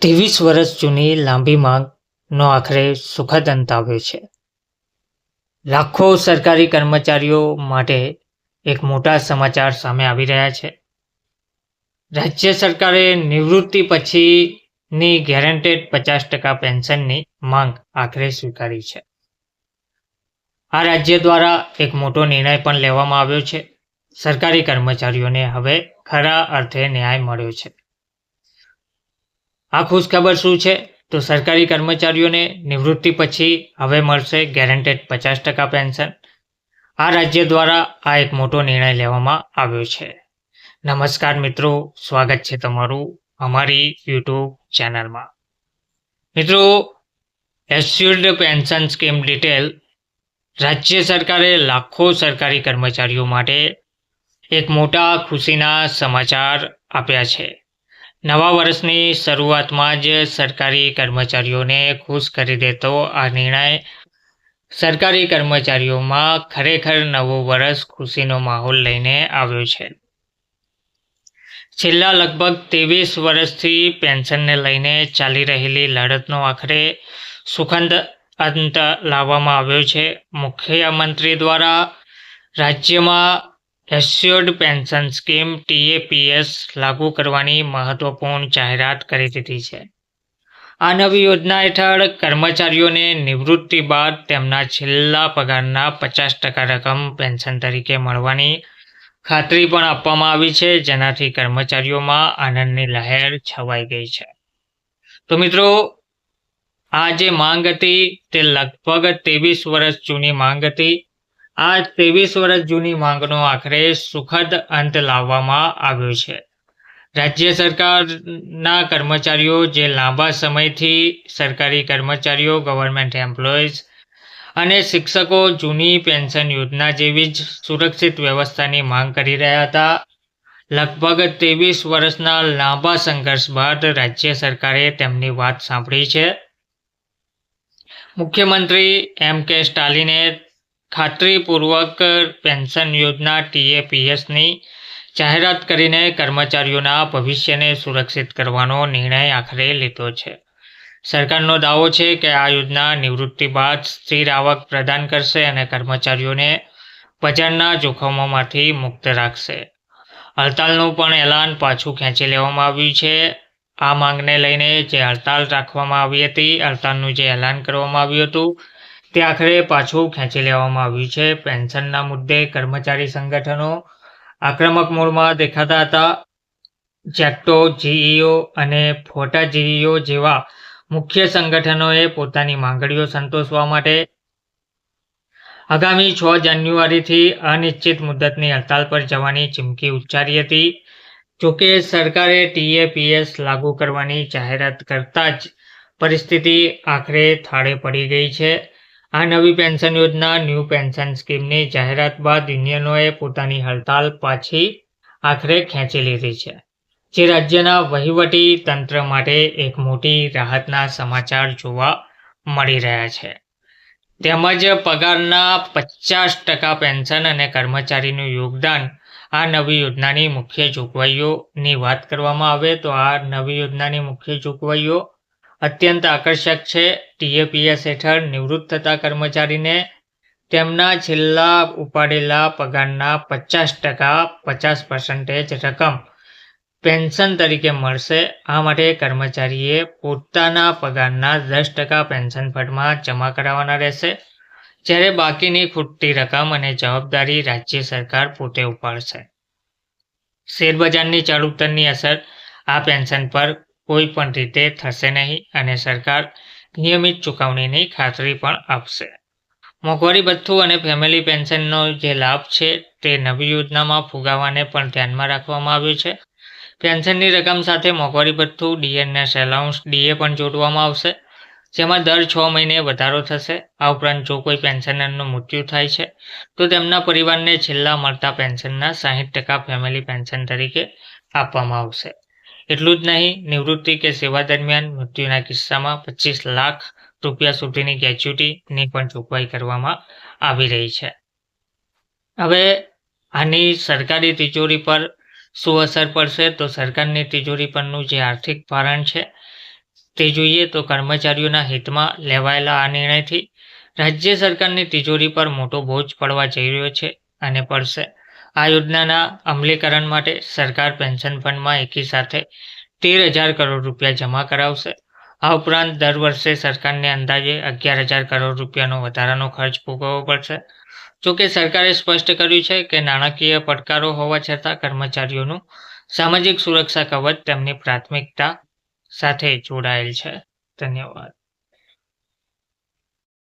ત્રેવીસ વર્ષ જૂની લાંબી માંગનો આખરે સુખદ અંત આવ્યો છે. લાખો સરકારી કર્મચારીઓ માટે એક મોટા સમાચાર સામે આવી રહ્યા છે. રાજ્ય સરકારે નિવૃત્તિ પછીની ગેરંટેડ પચાસ ટકા પેન્શનની માંગ આખરે સ્વીકારી છે. આ રાજ્ય દ્વારા એક મોટો નિર્ણય પણ લેવામાં આવ્યો છે. સરકારી કર્મચારીઓને હવે ખરા અર્થે ન્યાય મળ્યો છે. આ ખુશખબર શું છે? તો સરકારી કર્મચારીઓને નિવૃત્તિ પછી હવે મળશે ગેરંટેડ પચાસ ટકા પેન્શન આ રાજ્ય દ્વારા આ એક મોટો નિર્ણય લેવામાં આવ્યો છે. નમસ્કાર મિત્રો, સ્વાગત છે તમારું અમારી યુટ્યુબ ચેનલમાં. મિત્રો એસ્યુર્ડ પેન્શન સ્કીમ ડિટેલ રાજ્ય સરકારે લાખો સરકારી કર્મચારીઓ માટે એક મોટા ખુશીના સમાચાર આપ્યા છે. નવા વર્ષની શરૂઆતમાં જ સરકારી કર્મચારીઓને ખુશ કરી દેતો આ નિર્ણય. સરકારી કર્મચારીઓમાં ખરેખર નવું વર્ષ ખુશીનો માહોલ લઈને આવ્યો છે. છેલ્લા લગભગ ત્રેવીસ વર્ષથી પેન્શનને લઈને ચાલી રહેલી લડતનો આખરે સુખંદ અંત લાવવામાં આવ્યો છે. મુખ્યમંત્રી દ્વારા રાજ્યમાં એસ્યોર્ડ પેન્શન સ્કીમ ટીએપીએસ લાગુ કરવાની મહત્વપૂર્ણ જાહેરાત કરી દીધી છે. આ નવી યોજના હેઠળ કર્મચારીઓને નિવૃત્તિ બાદ તેમના છેલ્લા પગારના પચાસ ટકા રકમ પેન્શન તરીકે મળવાની ખાતરી પણ આપવામાં આવી છે, જેનાથી કર્મચારીઓમાં આનંદની લહેર છવાઈ ગઈ છે. તો મિત્રો, આ જે માંગ હતી તે લગભગ ત્રેવીસ વર્ષ જૂની માંગ હતી. આ ત્રેવીસ વર્ષ જૂની માંગનો આખરે સુખદ અંત લાવવામાં આવ્યો છે. રાજ્ય સરકારના કર્મચારીઓ જે લાંબા સમયથી સરકારી કર્મચારીઓ ગવર્મેન્ટ એમ્પ્લોઈઝ અને શિક્ષકો જૂની પેન્શન યોજના જેવી જ સુરક્ષિત વ્યવસ્થાની માંગ કરી રહ્યા હતા, લગભગ ત્રેવીસ વર્ષના લાંબા સંઘર્ષ બાદ રાજ્ય સરકારે તેમની વાત સાંભળી છે. મુખ્યમંત્રી એમ કે સ્ટાલિને ખાતરીપૂર્વક પેન્શન યોજના ટીએપીએસની જાહેરાત કરીને કર્મચારીઓના ભવિષ્યને સુરક્ષિત કરવાનો નિર્ણય આખરે લીધો છે. સરકારનો દાવો છે કે આ યોજના નિવૃત્તિ બાદ સ્થિર આવક પ્રદાન કરશે અને કર્મચારીઓને બજારના જોખમોમાંથી મુક્ત રાખશે. હડતાલનું પણ એલાન પાછું ખેંચી લેવામાં આવ્યું છે. આ માંગને લઈને જે હડતાલ રાખવામાં આવી હતી, હડતાલનું જે એલાન કરવામાં આવ્યું હતું તે આખરે પાછું ખેંચી લેવામાં આવ્યું છે. પેન્શનના મુદ્દે કર્મચારી સંગઠનો આક્રમક મૂળમાં દેખાતા હતા. જેક્ટો જીઈઓ અને ફોટા જીઈઓ જેવા મુખ્ય સંગઠનોએ પોતાની માંગણીઓ સંતોષવા માટે આગામી છ જાન્યુઆરીથી અનિશ્ચિત મુદ્દતની હડતાલ પર જવાની ચીમકી ઉચ્ચારી હતી. જોકે સરકારે ટીએપીએસ લાગુ કરવાની જાહેરાત કરતાં જ પરિસ્થિતિ આખરે થાળે પડી ગઈ છે. આ નવી પેન્શન યોજના, ન્યૂ પેન્શન સ્કીમની જાહેરાત બાદ યુનિયનોએ પોતાની હડતાલ પાછી આખરે ખેંચી લીધી છે, જે રાજ્યના વહીવટી તંત્ર માટે એક મોટી રાહતના સમાચાર જોવા મળી રહ્યા છે. તેમજ પગારના પચાસ ટકા પેન્શન અને કર્મચારીનું યોગદાન આ નવી યોજનાની મુખ્ય જોગવાઈઓની વાત કરવામાં આવે તો આ નવી યોજનાની મુખ્ય જોગવાઈઓ અત્યંત આકર્ષક છે. ટીએપીએસ હેઠળ નિવૃત્ત થતા કર્મચારીને તેમના છેલ્લા ઉપાડેલા પગારના પચાસ ટકા પચાસ પર્સન્ટેજ રકમ પેન્શન તરીકે મળશે. આ માટે કર્મચારીએ પોતાના પગારના દસ ટકા પેન્શન ફંડમાં જમા કરાવવાના રહેશે. જ્યારે બાકીની ખૂટતી રકમ અને જવાબદારી રાજ્ય સરકાર પોતે ઉપાડશે. શેરબજારની ચડઉતરની અસર આ પેન્શન પર કોઈ પણ રીતે થશે નહીં અને સરકાર નિયમિત ચૂકવણીની ખાતરી પણ આપશે. મોંઘવારી, ભથ્થું અને ફેમિલી પેન્શનનો જે લાભ છે તે નવી યોજનામાં ફુગાવાને પણ ધ્યાનમાં રાખવામાં આવ્યું છે. પેન્શનની રકમ સાથે મોંઘવારી, ભથ્થું ડીએનએસ એલાઉન્સ ડીએ પણ જોડવામાં આવશે, જેમાં દર છ મહિને વધારો થશે. આ ઉપરાંત જો કોઈ પેન્શનરનું મૃત્યુ થાય છે, તો તેમના પરિવારને છેલ્લા મળતા પેન્શનના સાહીઠ ટકા ફેમિલી પેન્શન તરીકે આપવામાં આવશે. એટલું જ નહીં, નિવૃત્તિ કે સેવા દરમિયાન મૃત્યુના કિસ્સામાં પચીસ લાખ રૂપિયા સુધીની ગ્રેચ્યુટીની પણ જોગવાઈ કરવામાં આવી રહી છે. હવે આની સરકારી તિજોરી પર શું અસર પડશે? તો સરકારની તિજોરી પરનું જે આર્થિક ભારણ છે, તે જોઈએ તો કર્મચારીઓના હિતમાં લેવાયેલા આ નિર્ણયથી રાજ્ય સરકારની તિજોરી પર મોટો બોજ પડવા જઈ રહ્યો છે અને પડશે. આ યોજનાના અમલીકરણ માટે સરકાર પેન્શન ફંડમાં એકી સાથે તેર હજાર કરોડ રૂપિયા જમા કરાવશે. આ ઉપરાંત દર વર્ષે સરકારને અંદાજે અગિયાર હજાર કરોડ રૂપિયાનો વધારાનો ખર્ચ ભોગવવો પડશે. જોકે સરકારે સ્પષ્ટ કર્યું છે કે નાણાકીય પડકારો હોવા છતાં કર્મચારીઓનું સામાજિક સુરક્ષા કવચ તેમની પ્રાથમિકતા સાથે જોડાયેલ છે. ધન્યવાદ.